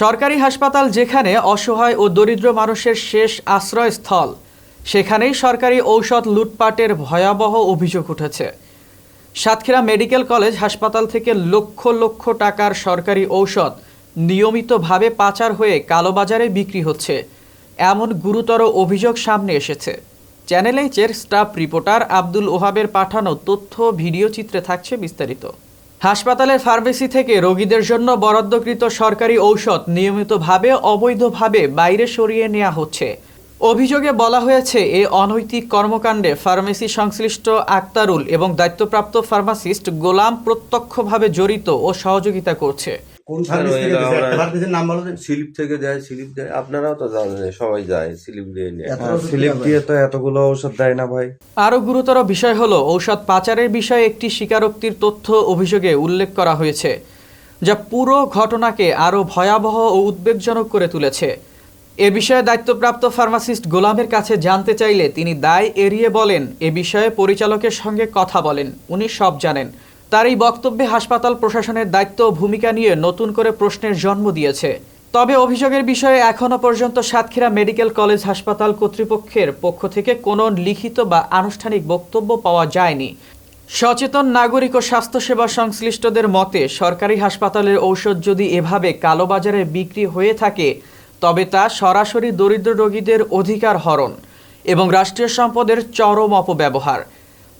সরকারি হাসপাতাল যেখানে অসহায় ও দরিদ্র মানুষের শেষ আশ্রয়স্থল, সেখানেই সরকারি ঔষধ লুটপাটের ভয়াবহ অভিযোগ উঠেছে। সাতক্ষীরা মেডিকেল কলেজ হাসপাতাল থেকে লক্ষ লক্ষ টাকার সরকারি ঔষধ নিয়মিতভাবে পাচার হয়ে কালোবাজারে বিক্রি হচ্ছে। এমন গুরুতর অভিযোগ সামনে এসেছে। চ্যানেল এইচের স্টাফ রিপোর্টার আব্দুল ওহাবের পাঠানো তথ্য, ভিডিও চিত্রে থাকছে বিস্তারিত। হাসপাতালের ফার্মেসি থেকে রোগীদের জন্য বরাদ্দকৃত সরকারি ঔষধ নিয়মিতভাবে, অবৈধভাবে বাইরে সরিয়ে নেওয়া হচ্ছে। অভিযোগে বলা হয়েছে, এ অনৈতিক কর্মকাণ্ডে ফার্মেসি সংশ্লিষ্ট আক্তারুল এবং দায়িত্বপ্রাপ্ত ফার্মাসিস্ট গোলাম প্রত্যক্ষভাবে জড়িত ও সহযোগিতা করছে। কোন সার্ভিস থেকে ওই দিছে? আমরা- সার্ভিসের নাম বলো। স্লিপ থেকে দেয় স্লিপ দেয় আপনারাও তো জানেন সবাই যায় স্লিপ দিয়ে নিয়ে। হ্যাঁ, স্লিপ দিয়ে তো এতগুলো ঔষধ দেয় না ভাই। আরও গুরুতর বিষয় হলো ঔষধ পাচারের বিষয়ে একটি স্বীকারোক্তির তথ্য অভিযোগে উল্লেখ করা হয়েছে যা পুরো ঘটনাকে আরও ভয়াবহ ও উদ্বেগজনক করে তুলেছে। এ বিষয়ে দায়িত্বপ্রাপ্ত ফার্মাসিস্ট গোলামের কাছে জানতে চাইলে তিনি দায় এড়িয়ে বলেন এ বিষয়ে পরিচালকের সঙ্গে কথা বলেন উনি সব জানেন। তার এই বক্তব্যে হাসপাতাল প্রশাসনের দায়িত্ব ও ভূমিকা নিয়ে নতুন করে প্রশ্নের জন্ম দিয়েছে। তবে অভিযোগের বিষয়ে এখনও পর্যন্ত সাতক্ষীরা মেডিকেল কলেজ হাসপাতাল কর্তৃপক্ষের পক্ষ থেকে কোনো লিখিত বা আনুষ্ঠানিক বক্তব্য পাওয়া যায়নি। সচেতন নাগরিক ও স্বাস্থ্যসেবা সংশ্লিষ্টদের মতে, সরকারি হাসপাতালের ঔষধ যদি এভাবে কালোবাজারে বিক্রি হয়ে থাকে, তবে তা সরাসরি দরিদ্র রোগীদের অধিকার হরণ এবং রাষ্ট্রীয় সম্পদের চরম অপব্যবহার।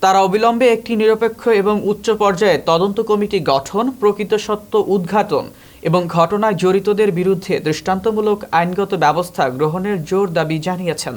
তারা অবিলম্বে একটি নিরপেক্ষ এবং উচ্চ পর্যায়ে তদন্ত কমিটি গঠন, প্রকৃত সত্য উদ্ঘাটন এবং ঘটনায় জড়িতদের বিরুদ্ধে দৃষ্টান্তমূলক আইনগত ব্যবস্থা গ্রহণের জোর দাবি জানিয়েছেন।